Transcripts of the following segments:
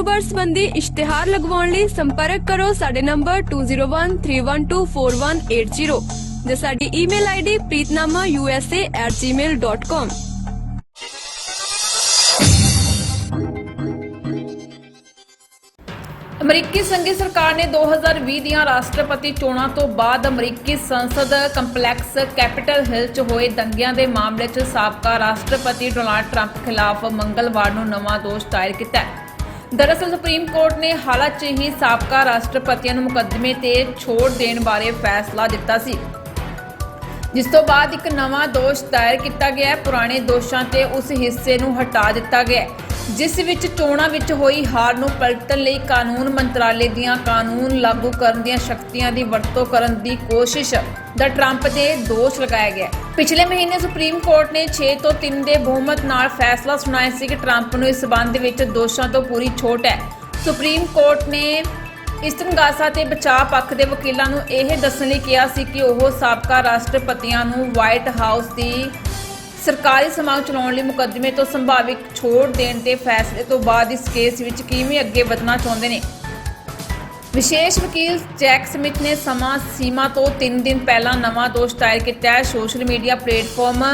ਕਾਰੋਬਾਰ ਸੰਬੰਧੀ ਇਸ਼ਤਿਹਾਰ ਲਗਵਾਉਣ ਲਈ ਸੰਪਰਕ ਕਰੋ ਸਾਡੇ ਨੰਬਰ 2013124180 ਜਾਂ ਸਾਡੀ ਈਮੇਲ ਆਈਡੀ preetnamausa@gmail.com ਅਮਰੀਕੀ ਸੰਘੀ ਸਰਕਾਰ ਨੇ 2020 ਦੀਆਂ ਰਾਸ਼ਟਰਪਤੀ ਚੋਣਾਂ ਤੋਂ ਬਾਅਦ ਅਮਰੀਕੀ ਸੰਸਦ ਕੰਪਲੈਕਸ ਕੈਪੀਟਲ ਹਿਲ 'ਚ ਹੋਏ ਦੰਗਿਆਂ ਦੇ ਮਾਮਲੇ 'ਚ ਸਾਬਕਾ ਰਾਸ਼ਟਰਪਤੀ ਡੋਨਾਲਡ ਟਰੰਪ ਖਿਲਾਫ ਮੰਗਲਵਾਰ ਨੂੰ ਨਵਾਂ ਦੋਸ਼ ਦਾਇਰ ਕੀਤਾ ਹੈ। ਦਰਅਸਲ ਸੁਪਰੀਮ ਕੋਰਟ ਨੇ ਹਾਲ 'ਚ ਹੀ ਸਾਬਕਾ ਰਾਸ਼ਟਰਪਤੀਆਂ ਨੂੰ ਮੁਕੱਦਮੇ ਤੇ ਛੋੜ ਦੇਣ ਬਾਰੇ ਫੈਸਲਾ ਦਿੱਤਾ ਸੀ। ਜਿਸ ਤੋਂ ਬਾਅਦ ਇੱਕ ਨਵਾਂ ਦੋਸ਼ ਦਾਇਰ ਕੀਤਾ ਗਿਆ ਹੈ। ਪੁਰਾਣੇ ਦੋਸ਼ਾਂ ਤੇ ਉਸ ਹਿੱਸੇ ਨੂੰ ਹਟਾ ਦਿੱਤਾ ਗਿਆ ਹੈ। ਜਿਸ ਵਿੱਚ ਚੋਣਾਂ ਵਿੱਚ ਹੋਈ ਹਾਰ ਨੂੰ ਪਲਟਣ ਲਈ ਕਾਨੂੰਨ ਮੰਤਰਾਲੇ ਦੀਆਂ ਕਾਨੂੰਨ ਲਾਗੂ ਕਰਨ ਦੀਆਂ ਸ਼ਕਤੀਆਂ ਦੀ ਵਰਤੋਂ ਕਰਨ ਦੀ ਕੋਸ਼ਿਸ਼ ਦਾ ਟਰੰਪ ਦੇ ਦੋਸ਼ ਲਗਾਇਆ ਗਿਆ। ਪਿਛਲੇ ਮਹੀਨੇ ਸੁਪਰੀਮ ਕੋਰਟ ਨੇ 6 ਤੋਂ 3 ਦੇ ਬਹੁਮਤ ਨਾਲ ਫੈਸਲਾ ਸੁਣਾਇਆ ਸੀ ਕਿ ਟਰੰਪ ਨੂੰ ਇਸ ਸਬੰਧ ਵਿੱਚ ਦੋਸ਼ਾਂ ਤੋਂ ਪੂਰੀ ਛੋਟ ਹੈ। ਸੁਪਰੀਮ ਕੋਰਟ ਨੇ ਇਸਤਨਗਾਸਾ ਤੇ ਬਚਾਅ ਪੱਖ ਦੇ ਵਕੀਲਾਂ ਨੂੰ ਇਹ ਦੱਸਣ ਲਈ ਕਿਹਾ ਸੀ ਕਿ ਉਹ ਸਾਬਕਾ ਰਾਸ਼ਟਰਪਤੀਆਂ ਨੂੰ ਵਾਈਟ ਹਾਊਸ ਦੀ ਸਰਕਾਰੀ ਸਮਾਗਮ ਚਲਾਉਣ ਲਈ ਮੁਕੱਦਮੇ ਤੋਂ ਸੰਭਾਵਿਕ ਛੋੜ ਦੇਣ ਦੇ ਫੈਸਲੇ ਤੋਂ ਬਾਅਦ ਇਸ ਕੇਸ ਵਿੱਚ ਕਿਵੇਂ ਅੱਗੇ ਵਧਣਾ ਚਾਹੁੰਦੇ ਨੇ? ਵਿਸ਼ੇਸ਼ ਵਕੀਲ ਜੈਕ ਸਮਿਥ ਨੇ ਸਮਾਂ ਸੀਮਾ ਤੋਂ 3 ਦਿਨ ਪਹਿਲਾਂ ਨਵਾਂ ਦੋਸ਼ ਦਾਇਰ ਕੀਤਾ ਹੈ। Social media platform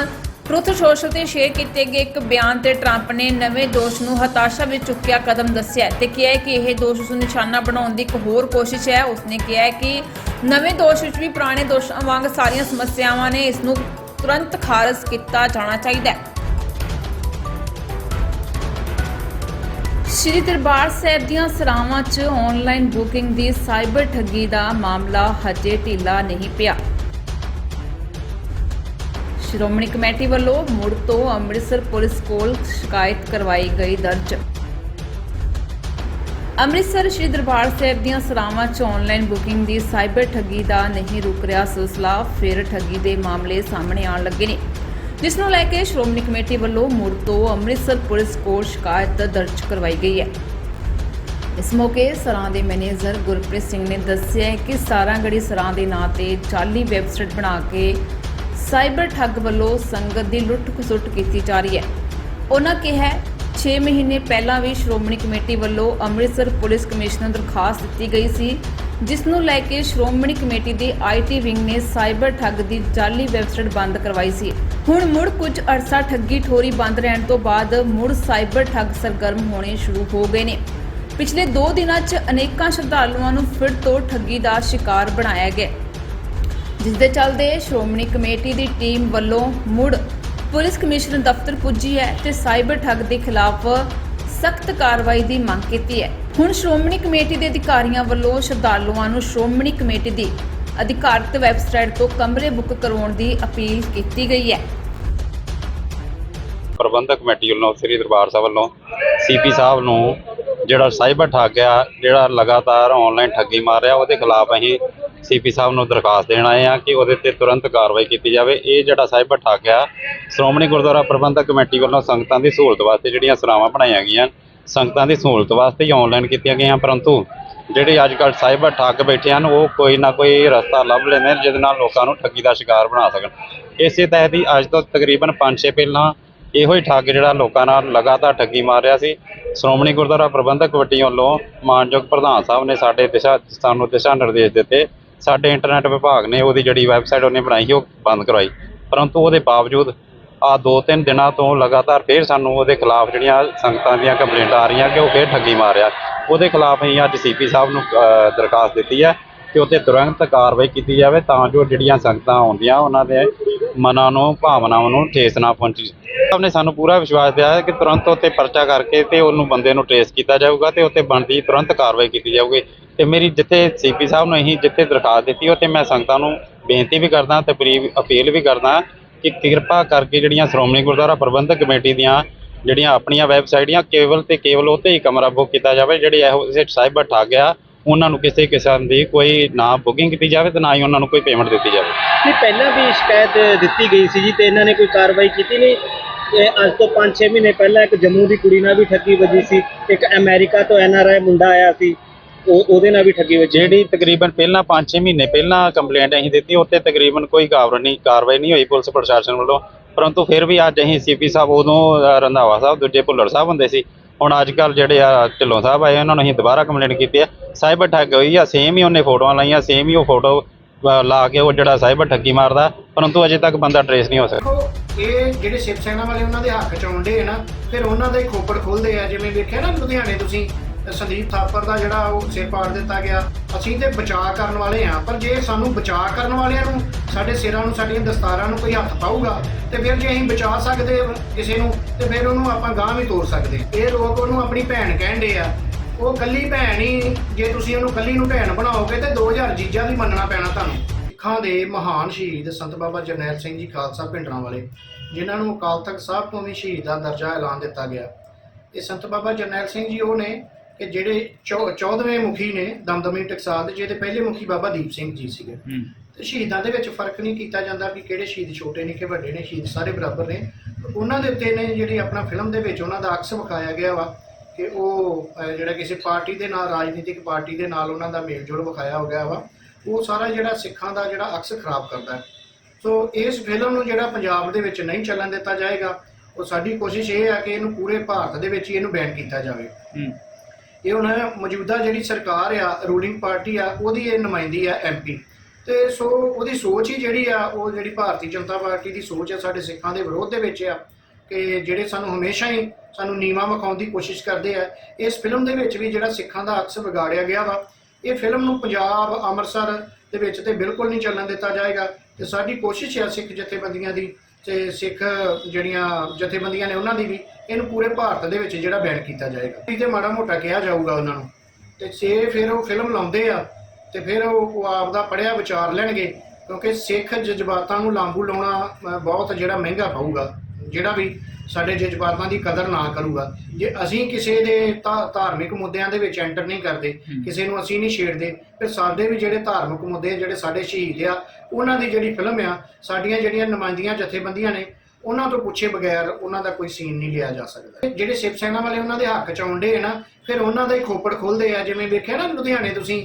Truth Social ਤੇ ਸ਼ੇਅਰ ਕੀਤੇ ਗਏ ਇੱਕ ਬਿਆਨ ਤੇ ਟਰੰਪ ਨੇ ਨਵੇਂ ਦੋਸ਼ ਨੂੰ ਹਤਾਸ਼ਾ ਵਿੱਚ ਚੁੱਕਿਆ ਕਦਮ ਦੱਸਿਆ ਤੇ ਕਿਹਾ ਕਿ ਇਹ ਦੋਸ਼ ਉਸ ਨੂੰ ਨਿਸ਼ਾਨਾ ਬਣਾਉਣ ਦੀ ਇੱਕ ਹੋਰ ਕੋਸ਼ਿਸ਼ ਹੈ। ਉਸਨੇ ਕਿਹਾ ਕਿ ਨਵੇਂ ਦੋਸ਼ ਵਿੱਚ ਵੀ ਪੁਰਾਣੇ ਦੋਸ਼ਾਂ ਵਾਂਗ ਸਾਰੀਆਂ ਸਮੱਸਿਆਵਾਂ ਨੇ। ਇਸ ਨੂੰ ਤੁਰੰਤ ਖਾਰਜ ਕੀਤਾ ਜਾਣਾ ਚਾਹੀਦਾ ਹੈ। ਸ਼੍ਰੀ ਦਰਬਾਰ ਸਾਹਿਬ ਦੀਆਂ ਸਰਾਵਾਂ 'ਚ ਆਨਲਾਈਨ ਬੁਕਿੰਗ ਦੀ ਸਾਈਬਰ ਠੱਗੀ ਦਾ ਮਾਮਲਾ ਹਜੇ ਢਿੱਲਾ ਨਹੀਂ ਪਿਆ। ਸ਼੍ਰੋਮਣੀ ਕਮੇਟੀ ਵੱਲੋਂ ਮੁੜ ਤੋਂ ਅੰਮ੍ਰਿਤਸਰ ਪੁਲਿਸ ਕੋਲ ਸ਼ਿਕਾਇਤ ਕਰਵਾਈ ਗਈ ਦਰਜ। ਅੰਮ੍ਰਿਤਸਰ ਸ਼੍ਰੀ ਦਰਬਾਰ ਸਾਹਿਬ ਦੀਆਂ ਸਰਾਵਾਂ 'ਚ ਆਨਲਾਈਨ ਬੁਕਿੰਗ ਦੀ ਸਾਈਬਰ ਠੱਗੀ ਦਾ ਨਹੀਂ ਰੁਕ ਰਿਹਾ ਸਿਲਸਿਲਾ, ਫਿਰ ਠੱਗੀ ਦੇ ਮਾਮਲੇ ਸਾਹਮਣੇ ਆਉਣ ਲੱਗੇ ਨੇ। ਜਿਸ ਨੂੰ ਲੈ ਕੇ ਸ਼੍ਰੋਮਣੀ ਕਮੇਟੀ ਵੱਲੋਂ ਮੁੜ ਤੋਂ ਅੰਮ੍ਰਿਤਸਰ ਪੁਲਿਸ ਕੋਲ ਸ਼ਿਕਾਇਤ ਦਰਜ ਕਰਵਾਈ ਗਈ ਹੈ। ਇਸ ਮੌਕੇ ਸਰਾਂ ਦੇ ਮੈਨੇਜਰ ਗੁਰਪ੍ਰੀਤ ਸਿੰਘ ਨੇ ਦੱਸਿਆ ਕਿ ਸਾਰਾਂਗੜੀ ਸਰਾਂ ਦੇ ਨਾਂ ਤੇ ਚਾਲੀ ਵੈਬਸਾਈਟ ਬਣਾ ਕੇ ਸਾਈਬਰ ਠੱਗ ਵੱਲੋਂ ਸੰਗਤ ਦੀ ਲੁੱਟ ਖਸੁੱਟ ਕੀਤੀ ਜਾ ਰਹੀ ਹੈ। ਉਹਨਾਂ ਕਿਹਾ 6 ਮਹੀਨੇ ਪਹਿਲਾਂ ਵੀ ਸ਼੍ਰੋਮਣੀ ਕਮੇਟੀ ਵੱਲੋਂ ਅੰਮ੍ਰਿਤਸਰ ਪੁਲਿਸ ਕਮਿਸ਼ਨਰ ਦਰਖਾਸਤ ਦਿੱਤੀ ਗਈ ਸੀ, ਜਿਸ ਨੂੰ ਲੈ ਕੇ ਸ਼੍ਰੋਮਣੀ ਕਮੇਟੀ ਦੇ ਆਈਟੀ ਵਿੰਗ ਨੇ ਸਾਈਬਰ ਠੱਗ ਦੀ ਜਾਲੀ ਵੈਬਸਾਈਟ ਬੰਦ ਕਰਵਾਈ ਸੀ। ਹੁਣ ਮੁੜ ਕੁਝ ਅਰਸਾ ਠੱਗੀ ਠੋਰੀ ਬੰਦ ਰਹਿਣ ਤੋਂ ਬਾਅਦ ਮੁੜ ਸਾਈਬਰ ਠੱਗ ਸਰਗਰਮ ਹੋਣੇ ਸ਼ੁਰੂ ਹੋ ਗਏ ਨੇ। ਪਿਛਲੇ 2 ਦਿਨਾਂ 'ਚ ਅਨੇਕਾਂ ਸ਼ਰਧਾਲੂਆਂ ਨੂੰ ਫਿਰ ਤੋਂ ਠੱਗੀ ਦਾ ਸ਼ਿਕਾਰ ਬਣਾਇਆ ਗਿਆ। ਜਿਸ ਦੇ ਚੱਲਦੇ ਸ਼੍ਰੋਮਣੀ ਕਮੇਟੀ ਦੀ ਟੀਮ ਵੱਲੋਂ ਮੁੜ ਪੁਲਿਸ ਕਮਿਸ਼ਨਰ ਦਫ਼ਤਰ ਪੁੱਜੀ ਹੈ ਤੇ ਸਾਈਬਰ ਠੱਗ ਦੇ ਖਿਲਾਫ ਸਖਤ ਕਾਰਵਾਈ ਦੀ ਮੰਗ ਕੀਤੀ ਹੈ। ਹੁਣ ਸ਼੍ਰੋਮਣੀ ਕਮੇਟੀ ਦੇ ਅਧਿਕਾਰੀਆਂ ਵੱਲੋਂ ਸ਼ਰਧਾਲੂਆਂ ਨੂੰ ਸ਼੍ਰੋਮਣੀ ਕਮੇਟੀ ਦੀ ਅਧਿਕਾਰਤ ਵੈਬਸਾਈਟ ਤੋਂ ਕਮਰੇ ਬੁੱਕ ਕਰਵਾਉਣ ਦੀ ਅਪੀਲ ਕੀਤੀ ਗਈ ਹੈ। ਪ੍ਰਬੰਧਕ ਕਮੇਟੀ ਵੱਲੋਂ, ਸ੍ਰੀ ਦਰਬਾਰ ਸਾਹਿਬ ਵੱਲੋਂ, ਸੀਪੀ ਸਾਹਿਬ ਨੂੰ ਜਿਹੜਾ ਸਾਈਬਰ ਠੱਗ ਆ, ਜਿਹੜਾ ਲਗਾਤਾਰ ਆਨਲਾਈਨ ਠੱਗੀ ਮਾਰ ਰਿਹਾ, ਉਹਦੇ ਖਿਲਾਫ ਅਸੀਂ ਸੀਪੀ ਸਾਹਿਬ ਨੂੰ ਦਰਖਾਸਤ ਦੇਣ ਆਏ ਆ ਕਿ ਉਹਦੇ ਤੇ ਤੁਰੰਤ ਕਾਰਵਾਈ ਕੀਤੀ ਜਾਵੇ। ਇਹ ਜਿਹੜਾ ਸਾਹਿਬ ਠੱਗ ਆ, ਸ਼੍ਰੋਮਣੀ ਗੁਰਦੁਆਰਾ ਪ੍ਰਬੰਧਕ ਕਮੇਟੀ ਵੱਲੋਂ ਸੰਗਤਾਂ ਦੀ ਸਹੂਲਤ ਵਾਸਤੇ ਜਿਹੜੀਆਂ ਸਰਾਵਾਂ ਬਣਾਈਆਂ ਗਈਆਂ, ਸੰਗਤਾਂ ਦੀ ਸਹੂਲਤ ਵਾਸਤੇ ਹੀ ਆਨਲਾਈਨ ਕੀਤੀਆਂ ਗਈਆਂ, ਪਰੰਤੂ ਜਿਹੜੇ ਅੱਜ ਕੱਲ੍ਹ ਸਾਈਬਰ ਠੱਗ ਬੈਠੇ ਹਨ, ਉਹ ਕੋਈ ਨਾ ਕੋਈ ਰਸਤਾ ਲੱਭ ਲੈਂਦੇ ਨੇ ਜਿਹਦੇ ਨਾਲ ਲੋਕਾਂ ਨੂੰ ਠੱਗੀ ਦਾ ਸ਼ਿਕਾਰ ਬਣਾ ਸਕਣ। ਇਸੇ ਤਹਿਤ ਹੀ ਅੱਜ ਤੋਂ ਤਕਰੀਬਨ 5-6 ਪਹਿਲਾਂ ਇਹੋ ਹੀ ਠੱਗ ਜਿਹੜਾ ਲੋਕਾਂ ਨਾਲ ਲਗਾਤਾਰ ਠੱਗੀ ਮਾਰ ਰਿਹਾ ਸੀ। ਸ਼੍ਰੋਮਣੀ ਗੁਰਦੁਆਰਾ ਪ੍ਰਬੰਧਕ ਕਮੇਟੀ ਵੱਲੋਂ ਮਾਨਯੋਗ ਪ੍ਰਧਾਨ ਸਾਹਿਬ ਨੇ ਸਾਡੇ ਦਿਸ਼ਾ ਸਾਨੂੰ ਦਿਸ਼ਾ ਨਿਰਦੇਸ਼ ਦਿੱਤੇ ਸਾਡੇ ਇੰਟਰਨੈਟ ਵਿਭਾਗ ਨੇ ਉਹਦੀ ਜਿਹੜੀ ਵੈਬਸਾਈਟ ਉਹਨੇ ਬਣਾਈ ਸੀ, ਉਹ ਬੰਦ ਕਰਵਾਈ। ਪਰੰਤੂ ਉਹਦੇ ਬਾਵਜੂਦ ਆ ਦੋ ਤਿੰਨ ਦਿਨਾਂ ਤੋਂ ਲਗਾਤਾਰ ਫੇਰ ਸਾਨੂੰ ਉਹਦੇ ਖਿਲਾਫ ਜਿਹੜੀਆਂ ਸੰਗਤਾਂ ਦੀਆਂ ਕੰਪਲੇਂਟਾਂ ਆ ਰਹੀਆਂ ਕਿ ਉਹ ਫੇਰ ਠੱਗੀ ਮਾਰ ਰਿਹਾ। ਉਹਦੇ ਖਿਲਾਫ ਅਸੀਂ ਅੱਜ ਸੀਪੀ ਸਾਹਿਬ ਨੂੰ ਦਰਖਾਸਤ ਦਿੱਤੀ ਹੈ ਕਿ ਉੱਤੇ ਤੁਰੰਤ ਕਾਰਵਾਈ ਕੀਤੀ ਜਾਵੇ ਤਾਂ ਜੋ ਜਿਹੜੀਆਂ ਸੰਗਤਾਂ ਆਉਂਦੀਆਂ, ਉਹਨਾਂ ਦੇ ਮਨਾਂ ਨੂੰ, ਭਾਵਨਾਵਾਂ ਨੂੰ ਠੇਸ ਨਾ ਪਹੁੰਚੀ ਸਾਹਿਬ ਨੇ ਸਾਨੂੰ ਪੂਰਾ ਵਿਸ਼ਵਾਸ ਦਿਵਾਇਆ ਕਿ ਤੁਰੰਤ ਉੱਤੇ ਪਰਚਾ ਕਰਕੇ ਤੇ ਉਹਨੂੰ ਬੰਦੇ ਨੂੰ ਟ੍ਰੇਸ ਕੀਤਾ ਜਾਊਗਾ ਤੇ ਉੱਤੇ ਬਣਦੀ ਤੁਰੰਤ ਕਾਰਵਾਈ ਕੀਤੀ ਜਾਊਗੀ। ਤੇ ਮੇਰੀ ਜਿੱਥੇ ਸੀਪੀ ਸਾਹਿਬ ਨੂੰ ਅਸੀਂ ਜਿੱਥੇ ਦਰਖਾਸਤ ਦਿੱਤੀ, ਉੱਥੇ ਮੈਂ ਸੰਗਤਾਂ ਨੂੰ ਬੇਨਤੀ ਵੀ ਕਰਦਾ ਤੇ ਅਪੀਲ ਵੀ ਕਰਦਾ ਕਿ ਕਿਰਪਾ ਕਰਕੇ ਜਿਹੜੀਆਂ ਸ਼੍ਰੋਮਣੀ ਗੁਰਦੁਆਰਾ ਪ੍ਰਬੰਧਕ ਕਮੇਟੀ ਦੀਆਂ ਜਿਹੜੀਆਂ ਆਪਣੀਆਂ ਵੈਬਸਾਈਟਾਂ, ਕੇਵਲ ਤੇ ਕੇਵਲ ਉੱਤੇ ਹੀ ਕਮਰਾ ਬੁੱਕ ਕੀਤਾ ਜਾਵੇ, ਜਿਹੜੇ ਇਹੋ ਜਿਹੇ ਸਾਈਬਰ ਠੱਗ ਆ ਉਹਨਾਂ ਨੂੰ ਕਿਸੇ ਕਿਸਮ ਦੀ ਕੋਈ ਨਾ ਬੁਕਿੰਗ ਕੀਤੀ ਜਾਵੇ ਤੇ ਨਾ ਹੀ ਉਹਨਾਂ ਨੂੰ ਕੋਈ ਪੇਮੈਂਟ ਦਿੱਤੀ ਜਾਵੇ। ਨਹੀਂ ਪਹਿਲਾਂ ਵੀ ਸ਼ਿਕਾਇਤ ਦਿੱਤੀ ਗਈ ਸੀ ਜੀ ਤੇ ਇਹਨਾਂ ਨੇ ਕੋਈ ਕਾਰਵਾਈ ਕੀਤੀ ਨਹੀਂ। ਇਹ ਅੱਜ ਤੋਂ 5-6 ਮਹੀਨੇ ਪਹਿਲਾਂ ਇੱਕ ਜੰਮੂ ਦੀ ਕੁੜੀ ਨਾਲ ਵੀ ਠੱਗੀ ਵੱਜੀ ਸੀ ਇੱਕ ਅਮਰੀਕਾ ਤੋਂ ਐਨਆਰਆਈ ਮੁੰਡਾ ਆਇਆ ਸੀ ਉਹ ਉਹਦੇ ਨਾਲ ਵੀ ਠੱਗੀ ਵੱਜੀ। ਜਿਹੜੀ ਤਕਰੀਬਨ ਪਹਿਲਾਂ 5-6 ਮਹੀਨੇ ਪਹਿਲਾਂ ਕੰਪਲੇਂਟ ਅਸੀਂ ਦਿੱਤੀ ਉੱਤੇ ਤਕਰੀਬਨ ਕੋਈ ਕਾਰਵਾਈ ਨਹੀਂ ਕਾਰਵਾਈ ਨਹੀਂ ਹੋਈ ਪੁਲਿਸ ਪ੍ਰਸ਼ਾਸਨ ਵੱਲੋਂ। ਪਰੰਤੂ ਫਿਰ ਵੀ ਅੱਜ ਅਸੀਂ ਸੀਪੀ ਸਾਹਿਬ ਉਦੋਂ ਅ, ਰੰਧਾਵਾ ਸਾਹਿਬ ਦੂਜੇ ਭੁੱਲਰ ਸਾਹਿਬ ਹੁੰਦੇ ਸੀ। ਹੁਣ ਅੱਜ ਕੱਲ ਜਿਹੜੇ ਆ ਢਿੱਲੋਂ ਸਾਹਿਬ ਆਏ ਉਹਨਾਂ ਨੂੰ ਅਸੀਂ ਦੁਬਾਰਾ ਕੰਪਲੇਂਟ ਕੀਤੀ ਹੈ ਸਾਈਬਰ ਠੱਗ ਹੋਈ ਆ ਸੇਮ ਹੀ ਉਹਨੇ ਫੋਟੋਆਂ ਲਾਈਆਂ ਸੇਮ ਹੀ ਉਹ ਫੋਟੋ ਲਾ ਕੇ ਉਹ ਜਿਹੜਾ ਸਾਈਬਰ ਠੱਗੀ ਮਾਰਦਾ, ਪਰੰਤੂ ਅਜੇ ਤੱਕ ਬੰਦਾ ਟਰੇਸ ਨਹੀਂ ਹੋ ਸਕਿਆ। ਇਹ ਜਿਹੜੇ ਸ਼ਿਵ ਸੈਨਾ ਵਾਲੇ ਉਹਨਾਂ ਦੇ ਹੱਕ ਚ ਆਉਂਦੇ ਨਾ, ਫਿਰ ਉਹਨਾਂ ਦਾ ਹੀ ਖੋਪੜ ਖੋਲਦੇ ਆ। ਜਿਵੇਂ ਵੇਖਿਆ ਨਾ ਲੁਧਿਆਣੇ ਤੁਸੀਂ, ਸੰਦੀਪ ਥਾਪਰ ਦਾ ਜਿਹੜਾ ਉਹ ਸਿਰ ਪਾੜ ਦਿੱਤਾ ਗਿਆ। ਅਸੀਂ ਤੇ ਬਚਾਅ ਕਰਨ ਵਾਲੇ ਆ, ਪਰ ਜੇ ਸਾਨੂੰ ਬਚਾਅ ਕਰਨ ਵਾਲਿਆਂ ਨੂੰ, ਸਾਡੇ ਸਿਰਾਂ ਨੂੰ, ਸਾਡੀਆਂ ਦਸਤਾਰਾਂ ਨੂੰ ਕੋਈ ਹੱਥ ਪਾਊਗਾ, ਤੇ ਫਿਰ ਜੇ ਅਸੀਂ ਬਚਾ ਸਕਦੇ, ਕਿਸੇ ਨੂੰ, ਤੇ ਫਿਰ ਉਹਨੂੰ ਆਪਾਂ ਗਾਂ ਵੀ ਤੋਰ ਸਕਦੇ। ਇਹ ਲੋਕ ਉਹਨੂੰ ਆਪਣੀ ਭੈਣ ਕਹਿੰਦੇ ਆ। ਉਹ ਕੱਲੀ ਭੈਣ ਹੀ ਜੇ ਤੁਸੀਂ ਉਹਨੂੰ ਕੱਲੀ ਨੂੰ ਭੈਣ ਬਣਾਓਗੇ ਤੇ 2000 ਜੀਜਾ ਵੀ ਮੰਨਣਾ ਪੈਣਾ ਤੁਹਾਨੂੰ। ਸਿੱਖਾਂ ਦੇ ਮਹਾਨ ਸ਼ਹੀਦ ਸੰਤ ਬਾਬਾ ਜਰਨੈਲ ਸਿੰਘ ਜੀ ਖਾਲਸਾ ਪਿੰਡਰਾਂ ਵਾਲੇ ਜਿਨ੍ਹਾਂ ਨੂੰ ਅਕਾਲ ਤਖਤ ਸਾਹਿਬ ਤੋਂ ਵੀ ਸ਼ਹੀਦ ਦਾ ਦਰਜਾ ਐਲਾਨ ਦਿੱਤਾ ਗਿਆ। ਇਹ ਸੰਤ ਬਾਬਾ ਜਰਨੈਲ ਸਿੰਘ ਜੀ ਉਹ ਨੇ ਕਿ ਜਿਹੜੇ 14ਵੇਂ ਮੁਖੀ ਨੇ ਦਮਦਮੀ ਟਕਸਾਲ ਦੇ ਜਿਹਦੇ ਪਹਿਲੇ ਮੁਖੀ ਬਾਬਾ ਦੀਪ ਸਿੰਘ ਜੀ ਸੀਗੇ। ਤੇ ਸ਼ਹੀਦਾਂ ਦੇ ਵਿੱਚ ਫ਼ਰਕ ਨਹੀਂ ਕੀਤਾ ਜਾਂਦਾ ਵੀ ਕਿਹੜੇ ਸ਼ਹੀਦ ਛੋਟੇ ਨੇ ਕਿ ਵੱਡੇ ਨੇ ਸ਼ਹੀਦ ਸਾਰੇ ਬਰਾਬਰ ਨੇ। ਉਹਨਾਂ ਦੇ ਉੱਤੇ ਨੇ ਜਿਹੜੀ ਆਪਣਾ ਫਿਲਮ ਦੇ ਵਿੱਚ ਉਹਨਾਂ ਦਾ ਅਕਸ ਵਿਖਾਇਆ ਗਿਆ ਵਾ ਕਿ ਉਹ ਜਿਹੜਾ ਕਿਸੇ ਪਾਰਟੀ ਦੇ ਨਾਲ ਰਾਜਨੀਤਿਕ ਪਾਰਟੀ ਦੇ ਨਾਲ ਉਹਨਾਂ ਦਾ ਮੇਲ ਜੋਲ ਵਿਖਾਇਆ ਹੋ ਗਿਆ ਵਾ ਉਹ ਸਾਰਾ ਜਿਹੜਾ ਸਿੱਖਾਂ ਦਾ ਜਿਹੜਾ ਅਕਸ ਖਰਾਬ ਕਰਦਾ ਸੋ ਇਸ ਫਿਲਮ ਨੂੰ ਜਿਹੜਾ ਪੰਜਾਬ ਦੇ ਵਿੱਚ ਨਹੀਂ ਚੱਲਣ ਦਿੱਤਾ ਜਾਏਗਾ ਉਹ ਸਾਡੀ ਕੋਸ਼ਿਸ਼ ਇਹ ਹੈ ਕਿ ਇਹਨੂੰ ਪੂਰੇ ਭਾਰਤ ਦੇ ਵਿੱਚ ਹੀ ਇਹਨੂੰ ਬੈਨ ਕੀਤਾ ਜਾਵੇ। ਇਹ ਹੁਣ ਮੌਜੂਦਾ ਜਿਹੜੀ ਸਰਕਾਰ ਆ ਰੂਲਿੰਗ ਪਾਰਟੀ ਆ ਉਹਦੀ ਇਹ ਨੁਮਾਇੰਦੀ ਆ ਐਮਪੀ ਤੇ ਸੋ ਉਹਦੀ ਸੋਚ ਹੀ ਜਿਹੜੀ ਆ ਉਹ ਜਿਹੜੀ ਭਾਰਤੀ ਜਨਤਾ ਪਾਰਟੀ ਦੀ ਸੋਚ ਆ ਸਾਡੇ ਸਿੱਖਾਂ ਦੇ ਵਿਰੋਧ ਦੇ ਵਿੱਚ ਆ ਕਿ ਜਿਹੜੇ ਸਾਨੂੰ ਹਮੇਸ਼ਾ ਹੀ ਸਾਨੂੰ ਨੀਵਾ ਵਿਖਾਉਣ ਦੀ ਕੋਸ਼ਿਸ਼ ਕਰਦੇ ਆ, ਇਸ ਫਿਲਮ ਦੇ ਵਿੱਚ ਵੀ ਜਿਹੜਾ ਸਿੱਖਾਂ ਦਾ ਅਕਸ ਵਿਗਾੜਿਆ ਗਿਆ ਵਾ, ਇਹ ਫਿਲਮ ਨੂੰ ਪੰਜਾਬ, ਅੰਮ੍ਰਿਤਸਰ ਦੇ ਵਿੱਚ ਤੇ ਬਿਲਕੁਲ ਨਹੀਂ ਚੱਲਣ ਦਿੱਤਾ ਜਾਏਗਾ। ਤੇ ਸਾਡੀ ਕੋਸ਼ਿਸ਼ ਹੈ ਸਿੱਖ ਜਥੇਬੰਦੀਆਂ ਦੀ ਤੇ ਸਿੱਖ ਜਿਹੜੀਆਂ ਜਥੇਬੰਦੀਆਂ ਨੇ ਉਹਨਾਂ ਦੀ ਵੀ, ਇਹਨੂੰ ਪੂਰੇ ਭਾਰਤ ਦੇ ਵਿੱਚ ਜਿਹੜਾ ਬੈਨ ਕੀਤਾ ਜਾਏਗਾ। ਇਹ ਤੇ ਮਾੜਾ ਮੋਟਾ ਕਿਹਾ ਜਾਊਗਾ ਉਹਨਾਂ ਨੂੰ। ਤੇ ਸੇ ਫਿਰ ਉਹ ਫਿਲਮ ਲਾਉਂਦੇ ਆ, ਤੇ ਫਿਰ ਉਹ ਉਹ ਆਪ ਦਾ ਪੜਿਆ ਵਿਚਾਰ ਲੈਣਗੇ, ਕਿਉਂਕਿ ਸਿੱਖ ਜਜ਼ਬਾਤਾਂ ਨੂੰ ਲਾਂਬੂ ਲਾਉਣਾ ਬਹੁਤ ਜਿਹੜਾ ਮਹਿੰਗਾ ਪਊਗਾ। ਜਿਹੜਾ ਵੀ ਸਾਡੇ ਜਜ਼ਬਾਤਾਂ ਦੀ ਕਦਰ ਨਾ ਕਰੂਗਾ। ਜੇ ਅਸੀਂ ਕਿਸੇ ਦੇ ਧਾਰਮਿਕ ਮੁੱਦਿਆਂ ਦੇ ਵਿੱਚ ਐਂਟਰ ਨਹੀਂ ਕਰਦੇ ਕਿਸੇ ਨੂੰ ਅਸੀਂ ਨਹੀਂ ਛੇੜਦੇ ਫਿਰ ਸਾਡੇ ਵੀ ਜਿਹੜੇ ਧਾਰਮਿਕ ਮੁੱਦੇ ਜਿਹੜੇ ਸਾਡੇ ਸ਼ਹੀਦ ਆ ਉਹਨਾਂ ਦੀ ਜਿਹੜੀ ਫਿਲਮ ਆ ਸਾਡੀਆਂ ਜਿਹੜੀਆਂ ਨੁਮਾਇੰਦੀਆਂ ਜਥੇਬੰਦੀਆਂ ਨੇ ਉਹਨਾਂ ਤੋਂ ਪੁੱਛੇ ਬਗੈਰ ਉਹਨਾਂ ਦਾ ਕੋਈ ਸੀਨ ਨਹੀਂ ਲਿਆ ਜਾ ਸਕਦਾ। ਜਿਹੜੇ ਸ਼ਿਵ ਸੈਨਾ ਵਾਲੇ ਉਹਨਾਂ ਦੇ ਹੱਕ ਚ ਆਉਂਦੇ ਆ ਨਾ ਫਿਰ ਉਹਨਾਂ ਦਾ ਹੀ ਖੋਪੜ ਖੋਲਦੇ ਆ ਜਿਵੇਂ ਵੇਖਿਆ ਨਾ ਲੁਧਿਆਣੇ ਤੁਸੀਂ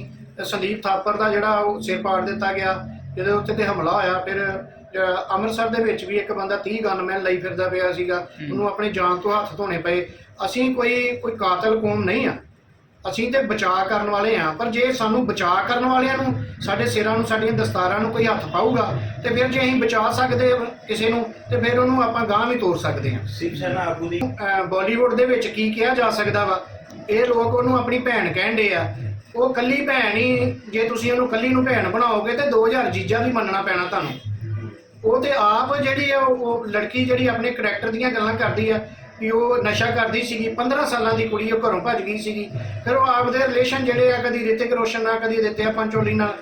ਸੰਦੀਪ ਥਾਪਰ ਦਾ ਜਿਹੜਾ ਉਹ ਸਿਰ ਪਾੜ ਦਿੱਤਾ ਗਿਆ ਜਦੋਂ ਉੱਥੇ ਤੇ ਹਮਲਾ ਹੋਇਆ ਫਿਰ ਅੰਮ੍ਰਿਤਸਰ ਦੇ ਵਿੱਚ ਵੀ ਇੱਕ ਬੰਦਾ 30 ਗਨਮੈਨ ਲਈ ਫਿਰਦਾ ਪਿਆ ਸੀਗਾ ਉਹਨੂੰ ਆਪਣੀ ਜਾਨ ਤੋਂ ਹੱਥ ਧੋਣੇ ਪਏ। ਅਸੀਂ ਕੋਈ ਕੋਈ ਕਾਤਲ ਕੌਮ ਨਹੀਂ ਆ। ਅਸੀਂ ਤੇ ਬਚਾਅ ਕਰਨ ਵਾਲੇ ਆ ਪਰ ਜੇ ਸਾਨੂੰ ਬਚਾਅ ਕਰਨ ਵਾਲਿਆਂ ਨੂੰ ਸਾਡੇ ਸਿਰਾਂ ਨੂੰ ਸਾਡੀਆਂ ਦਸਤਾਰਾਂ ਨੂੰ ਕੋਈ ਹੱਥ ਪਾਊਗਾ ਤੇ ਫਿਰ ਜੇ ਅਸੀਂ ਬਚਾ ਸਕਦੇ ਕਿਸੇ ਨੂੰ ਤੇ ਫਿਰ ਉਹਨੂੰ ਆਪਾਂ ਗਾਂਹ ਵੀ ਤੋਰ ਸਕਦੇ ਹਾਂ। ਸਿਵ ਸੈਨਾ ਆਗੂ ਦੀ ਅਹ ਬਾਲੀਵੁੱਡ ਦੇ ਵਿੱਚ ਕੀ ਕਿਹਾ ਜਾ ਸਕਦਾ ਵਾ? ਇਹ ਲੋਕ ਉਹਨੂੰ ਆਪਣੀ ਭੈਣ ਕਹਿੰਦੇ ਆ। ਉਹ ਕੱਲੀ ਭੈਣ ਹੀ ਜੇ ਤੁਸੀਂ ਉਹਨੂੰ ਕੱਲੀ ਨੂੰ ਭੈਣ ਬਣਾਓਗੇ ਤੇ 2000 ਜੀਜਾ ਵੀ ਮੰਨਣਾ ਪੈਣਾ ਤੁਹਾਨੂੰ। ਉਹ ਤੇ ਆਪ ਜਿਹੜੀ ਆ ਉਹ ਲੜਕੀ ਜਿਹੜੀ ਆਪਣੇ ਕਰੈਕਟਰ ਦੀਆਂ ਗੱਲਾਂ ਕਰਦੀ ਆ ਵੀ ਉਹ ਨਸ਼ਾ ਕਰਦੀ ਸੀਗੀ 15 ਸਾਲਾਂ ਦੀ ਕੁੜੀ ਉਹ ਘਰੋਂ ਭੱਜ ਗਈ ਸੀਗੀ। ਫਿਰ ਉਹ ਆਪਦੇ ਰਿਲੇਸ਼ਨ ਜਿਹੜੇ ਆ ਕਦੀ ਰਿਤਿਕ ਰੋਸ਼ਨ ਨਾਲ ਕਦੀ ਦਿੱਤਿਆ ਪੰਚੋਲੀ ਨਾਲ।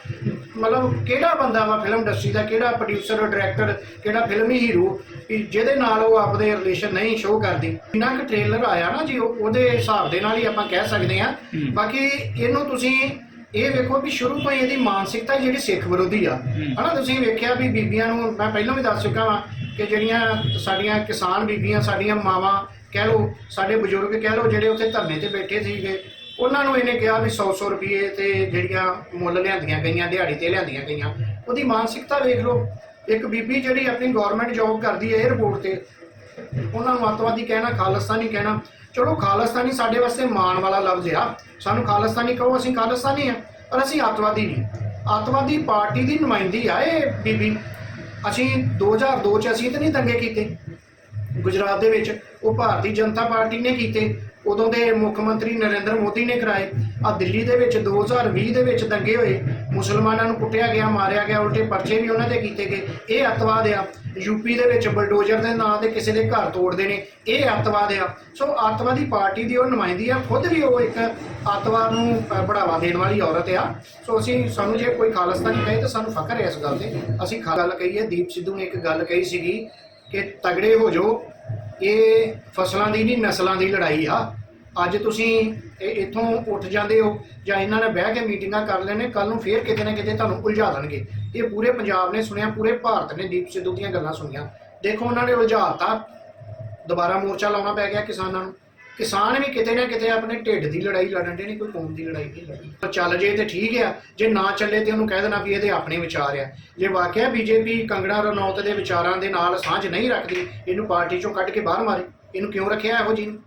ਮਤਲਬ ਕਿਹੜਾ ਬੰਦਾ ਵਾ ਫਿਲਮ ਇੰਡਸਟਰੀ ਦਾ ਕਿਹੜਾ ਪ੍ਰੋਡਿਊਸਰ ਡਾਇਰੈਕਟਰ ਕਿਹੜਾ ਫਿਲਮੀ ਹੀਰੋ ਜਿਹਦੇ ਨਾਲ ਉਹ ਆਪਦੇ ਰਿਲੇਸ਼ਨ ਨਹੀਂ ਸ਼ੋਅ ਕਰਦੀ। ਇੰਨਾ ਕੁ ਟ੍ਰੇਲਰ ਆਇਆ ਨਾ ਜੀ ਉਹ- ਉਹਦੇ ਹਿਸਾਬ ਦੇ ਨਾਲ ਹੀ ਆਪਾਂ ਕਹਿ ਸਕਦੇ ਆ ਬਾਕੀ ਇਹਨੂੰ ਤੁਸੀਂ ਇਹ ਵੇਖੋ ਵੀ ਸ਼ੁਰੂ ਤੋਂ ਹੀ ਇਹਦੀ ਮਾਨਸਿਕਤਾ ਜਿਹੜੀ ਸਿੱਖ ਵਿਰੋਧੀ ਆ। ਹਨਾ ਤੁਸੀਂ ਵੇਖਿਆ ਵੀ ਬੀਬੀਆਂ ਨੂੰ ਮੈਂ ਪਹਿਲਾਂ ਵੀ ਦੱਸ ਚੁੱਕਾ ਵਾਂ ਕਿ ਜਿਹੜੀਆਂ ਸਾਡੀਆਂ ਕਿਸਾਨ ਬੀਬੀਆਂ ਸਾਡੀਆਂ ਮਾਵਾਂ ਕਹਿ ਲਓ ਸਾਡੇ ਬਜ਼ੁਰਗ ਕਹਿ ਲਓ ਜਿਹੜੇ ਉੱਥੇ ਧਰਨੇ ਤੇ ਬੈਠੇ ਸੀਗੇ ਉਹਨਾਂ ਨੂੰ ਇਹਨੇ ਕਿਹਾ ਵੀ 100 100 ਰੁਪਏ ਤੇ ਜਿਹੜੀਆਂ ਮੁੱਲ ਲਿਆਂਦੀਆਂ ਗਈਆਂ ਦਿਹਾੜੀ ਤੇ ਲਿਆਂਦੀਆਂ ਗਈਆਂ ਉਹਦੀ ਮਾਨਸਿਕਤਾ ਵੇਖ ਲਓ। ਇੱਕ ਬੀਬੀ ਜਿਹੜੀ ਆਪਣੀ ਗਵਰਨਮੈਂਟ ਜੌਬ ਕਰਦੀ ਹੈ 에ਅਰਪੋਰਟ ਤੇ ਉਹਨਾਂ ਨੂੰ ਅੱਤਵਾਦੀ ਕਹਿਣਾ ਖਾਲਿਸਤਾਨੀ ਕਹਿਣਾ। ਚਲੋ ਖਾਲਿਸਤਾਨੀ ਸਾਡੇ ਵਾਸਤੇ ਮਾਣ ਵਾਲਾ ਲਫ਼ਜ਼ ਆ। ਸਾਨੂੰ ਖਾਲਿਸਤਾਨੀ ਕਹੋ, ਅਸੀਂ ਖਾਲਿਸਤਾਨੀ ਆ, ਪਰ ਅਸੀਂ ਅੱਤਵਾਦੀ ਨਹੀਂ। ਅੱਤਵਾਦੀ ਪਾਰਟੀ ਦੀ ਨੁਮਾਇੰਦੀ ਆ ਇਹ ਬੀਬੀ। ਅਸੀਂ 2002 ਚ ਅਸੀਂ ਤਾਂ ਨਹੀਂ ਦੰਗੇ ਕੀਤੇ। ਗੁਜਰਾਤ ਦੇ ਵਿੱਚ ਉਹ ਭਾਰਤੀ ਜਨਤਾ ਪਾਰਟੀ ਨੇ ਕੀਤੇ। ਉਦੋਂ ਦੇ ਮੁੱਖ ਮੰਤਰੀ ਨਰਿੰਦਰ ਮੋਦੀ ਨੇ ਕਰਾਏ। ਆ ਦਿੱਲੀ ਦੇ ਵਿੱਚ 2020 ਦੇ ਵਿੱਚ ਦੰਗੇ ਹੋਏ। ਮੁਸਲਮਾਨਾਂ ਨੂੰ ਕੁੱਟਿਆ ਗਿਆ, ਮਾਰਿਆ ਗਿਆ, ਉਲਟੇ ਪਰਚੇ ਵੀ ਉਹਨਾਂ ਦੇ ਕੀਤੇ ਗਏ। ਇਹ ਅੱਤਵਾਦ ਆ। ਯੂਪੀ ਦੇ ਵਿੱਚ ਬਲਡੋਜ਼ਰ ਦੇ ਨਾਂ ਦੇ ਕਿਸੇ ਦੇ ਘਰ ਤੋੜਦੇ ਨੇ, ਇਹ ਅੱਤਵਾਦ ਆ। ਸੋ ਅੱਤਵਾਦੀ ਪਾਰਟੀ ਦੀ ਉਹ ਨੁਮਾਇੰਦੀ ਆ, ਖੁਦ ਵੀ ਉਹ ਇੱਕ ਅੱਤਵਾਦ ਨੂੰ ਬੜਾਵਾ ਦੇਣ ਵਾਲੀ ਔਰਤ ਆ। ਸੋ ਅਸੀਂ, ਸਾਨੂੰ ਜੇ ਕੋਈ ਖਾਲਿਸਤਾਨੀ ਕਹੇ ਤਾਂ ਸਾਨੂੰ ਫਖਰ ਹੈ ਇਸ ਗੱਲ ਤੇ। ਅਸੀਂ ਖਾ- ਗੱਲ ਕਹੀ ਹੈ, ਦੀਪ ਸਿੱਧੂ ਨੇ ਇੱਕ ਗੱਲ ਕਹੀ ਸੀਗੀ ਕਿ ਤਗੜੇ ਹੋ ਜਾਓ, ਇਹ ਫਸਲਾਂ ਦੀ ਨਹੀਂ, ਨਸਲਾਂ ਦੀ ਲੜਾਈ ਆ। ਅੱਜ ਤੁਸੀਂ ਇਹ ਇੱਥੋਂ ਉੱਠ ਜਾਂਦੇ ਹੋ ਜਾਂ ਇਹਨਾਂ ਨੇ ਬਹਿ ਕੇ ਮੀਟਿੰਗਾਂ ਕਰ ਲੈਣੇ ਕੱਲ ਨੂੰ ਫੇਰ ਕਿਤੇ ਨਾ ਕਿਤੇ ਤੁਹਾਨੂੰ ਉਲਝਾ ਦੇਣਗੇ। ਇਹ ਪੂਰੇ ਪੰਜਾਬ ਨੇ ਸੁਣਿਆ, ਪੂਰੇ ਭਾਰਤ ਨੇ ਦੀਪ ਸਿੱਧੂ ਦੀਆਂ ਗੱਲਾਂ ਸੁਣੀਆਂ। ਦੇਖੋ ਉਹਨਾਂ ਨੇ ਉਲਝਾਤਾ। ਦੁਬਾਰਾ ਮੋਰਚਾ ਲਾਉਣਾ ਪੈ ਗਿਆ ਕਿਸਾਨਾਂ ਨੂੰ। ਕਿਸਾਨ ਵੀ ਕਿਤੇ ਨਾ ਕਿਤੇ ਆਪਣੇ ਢਿੱਡ ਦੀ ਲੜਾਈ ਲੜਨ ਦੇ ਨਹੀਂ ਕੋਈ ਕੌਮ ਦੀ ਲੜਾਈ ਨਹੀਂ ਲੜਨੀ ਚੱਲ ਜੇ ਤੇ ਠੀਕ ਆ, ਜੇ ਨਾ ਚੱਲੇ ਤੇ ਉਹਨੂੰ ਕਹਿ ਦੇਣਾ ਵੀ ਇਹਦੇ ਆਪਣੇ ਵਿਚਾਰ ਆ। ਜੇ ਵਾਕਿਆ ਬੀਜੇਪੀ ਕੰਗਣਾ ਰਣੌਤ ਦੇ ਵਿਚਾਰਾਂ ਦੇ ਨਾਲ ਸਾਂਝ ਨਹੀਂ ਰੱਖਦੀ, ਇਹਨੂੰ ਪਾਰਟੀ ਚੋਂ ਕੱਢ ਕੇ ਬਾਹਰ ਮਾਰੇ। ਇਹਨੂੰ ਕਿਉਂ ਰੱਖਿਆ ਇਹੋ ਜੀ ਨੂੰ?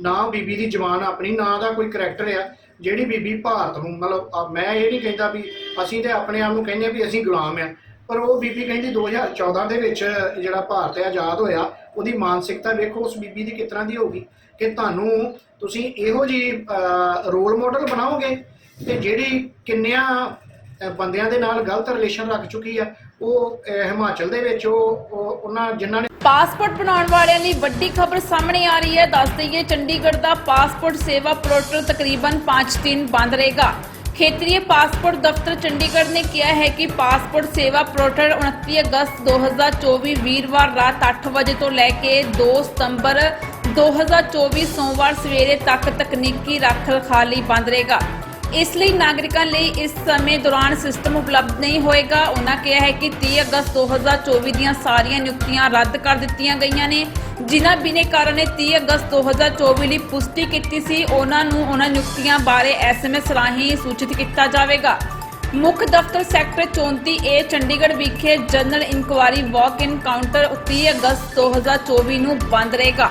ਨਾ ਬੀਬੀ ਦੀ ਜਵਾਨ ਆਪਣੀ ਨਾ ਦਾ ਕੋਈ ਕਰੈਕਟਰ ਆ, ਜਿਹੜੀ ਬੀਬੀ ਭਾਰਤ ਨੂੰ, ਮਤਲਬ ਮੈਂ ਇਹ ਨਹੀਂ ਕਹਿੰਦਾ ਵੀ ਅਸੀਂ ਤੇ ਆਪਣੇ ਆਪ ਨੂੰ ਕਹਿੰਦੇ ਆ ਵੀ ਅਸੀਂ ਗੁਲਾਮ ਆ, ਪਰ ਉਹ ਬੀਬੀ ਕਹਿੰਦੀ 2014 ਦੇ ਵਿੱਚ ਜਿਹੜਾ ਭਾਰਤ ਆਜ਼ਾਦ ਹੋਇਆ, ਉਹਦੀ ਮਾਨਸਿਕਤਾ ਵੇਖੋ, ਉਸ ਬੀਬੀ ਦੀ ਕਿਸ ਤਰ੍ਹਾਂ ਦੀ ਹੋਊਗੀ ਕਿ ਤੁਹਾਨੂੰ ਤੁਸੀਂ ਇਹੋ ਜੀ ਰੋਲ ਮਾਡਲ ਬਣਾਓਗੇ ਤੇ ਜਿਹੜੀ ਕਿੰਨਿਆਂ ਬੰਦਿਆਂ ਦੇ ਨਾਲ ਗਲਤ ਰਿਲੇਸ਼ਨ ਰੱਖ ਚੁੱਕੀ ਆ ਉਹ ਹਿਮਾਚਲ ਦੇ ਵਿੱਚ ਉਹ ਉਹਨਾਂ ਜਿਨ੍ਹਾਂ ਨੇ ਪਾਸਪੋਰਟ ਬਣਾਉਣ ਵਾਲਿਆਂ ਲਈ ਵੱਡੀ ਖਬਰ ਸਾਹਮਣੇ ਆ ਰਹੀ ਹੈ। ਦੱਸ ਦਈਏ, ਚੰਡੀਗੜ੍ਹ ਦਾ ਪਾਸਪੋਰਟ ਸੇਵਾ ਪੋਰਟਲ ਤਕਰੀਬਨ 5 ਦਿਨ ਬੰਦ ਰਹੇਗਾ। ਖੇਤਰੀ ਪਾਸਪੋਰਟ ਦਫ਼ਤਰ ਚੰਡੀਗੜ੍ਹ ਨੇ ਕਿਹਾ ਹੈ ਕਿ ਪਾਸਪੋਰਟ ਸੇਵਾ ਪੋਰਟਲ 29 ਅਗਸਤ 2024 ਵੀਰਵਾਰ ਰਾਤ 8 ਵਜੇ ਤੋਂ ਲੈ ਕੇ 2 ਸਤੰਬਰ 2024 ਸੋਮਵਾਰ ਸਵੇਰੇ ਤੱਕ ਤਕਨੀਕੀ ਰੱਖ ਰਖਾਅ ਲਈ ਬੰਦ ਰਹੇਗਾ। ਇਸ ਲਈ ਨਾਗਰਿਕਾਂ ਲਈ ਇਸ ਸਮੇਂ ਦੌਰਾਨ ਸਿਸਟਮ ਉਪਲਬਧ ਨਹੀਂ ਹੋਏਗਾ। ਉਹਨਾਂ ਕਿਹਾ ਹੈ ਕਿ 30 ਅਗਸਤ 2024 ਦੀਆਂ ਸਾਰੀਆਂ ਨਿਯੁਕਤੀਆਂ ਰੱਦ ਕਰ ਦਿੱਤੀਆਂ ਗਈਆਂ ਨੇ। ਜਿਨ੍ਹਾਂ ਬਿਨੇ ਨੇ 30 ਅਗਸਤ 2024 ਲਈ ਪੁਸ਼ਟੀ ਕੀਤੀ ਸੀ, ਉਹਨਾਂ ਨੂੰ ਉਹਨਾਂ ਨਿਯੁਕਤੀਆਂ ਬਾਰੇ ਐਸਐਮਐਸ ਰਾਹੀਂ ਸੂਚਿਤ ਕੀਤਾ ਜਾਵੇਗਾ। ਮੁੱਖ ਦਫ਼ਤਰ ਸੈਕਟਰ 34 ਏ ਚੰਡੀਗੜ੍ਹ ਵਿਖੇ general inquiry walk in counter 30 ਅਗਸਤ 2024 ਨੂੰ ਬੰਦ ਰਹੇਗਾ।